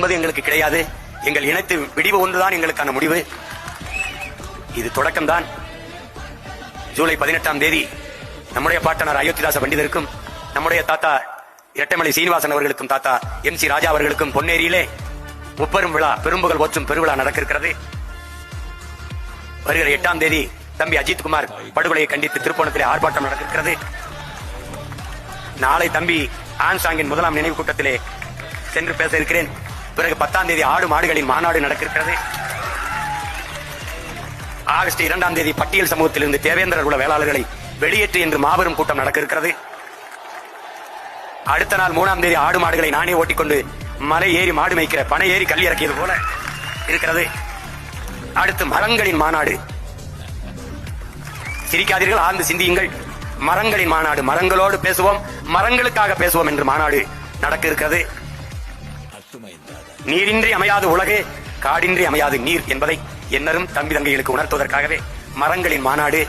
என்பது எங்களுக்கு கிடையாது. எங்கள் இனத்து விடிவு ஒன்றுதான் எங்களுக்கான முடிவு. இது தொடக்கம்தான். ஜூலை பதினெட்டாம் தேதி நம்முடைய பாட்டனார் அயோத்திதாச பண்டிதருக்கும் நம்முடைய தாத்தா இரட்டைமலை சீனிவாசன் அவர்களுக்கும் தாத்தா எம் சி ராஜா அவர்களுக்கும் பொன்னேரியிலே முப்பெரும் விழா பெரும்புகள் ஒற்றும் பெருவிழா நடக்க இருக்கிறது வருகிற எட்டாம் தேதி தம்பி அஜித் குமார் படுகொலையை கண்டித்து திருப்போணத்திலே ஆர்ப்பாட்டம் நடக்கிறது நாளை தம்பி ஆன்சாங்கின் முதலாம் நினைவு கூட்டத்திலே சென்று பேச இருக்கிறேன். பிறகு பத்தாம் தேதி ஆடு மாடுகளின் மாநாடு நடக்கிறது. ஆகஸ்ட் இரண்டாம் தேதி பட்டியல் சமூகத்திலிருந்து தேவேந்திர குல வேளாளர்களை வெளியேற்று என்று மாபெரும் கூட்டம் நடக்க இருக்கிறது அடுத்த நாள் மூணாம் தேதி ஆடு மாடுகளை நானே ஓட்டிக்கொண்டு மலை ஏறி மாடு மேய்க்கிற பனை ஏறி கல் இறக்கியது போல இருக்கிறது. அடுத்து மரங்களின் மாநாடு. சிரிக்காதீர்கள் ஆழ்ந்து சிந்தியுங்கள். மரங்களின் மாநாடு. மரங்களோடு பேசுவோம் மரங்களுக்காக பேசுவோம் என்று மாநாடு நடக்க இருக்கிறது நீரின்றி அமையாது உலகு காடின்றி அமையாது நீர் என்பதை என்னரும் தம்பி தங்கைகளுக்கு உணர்த்துவதற்காகவே மரங்களின் மாநாடு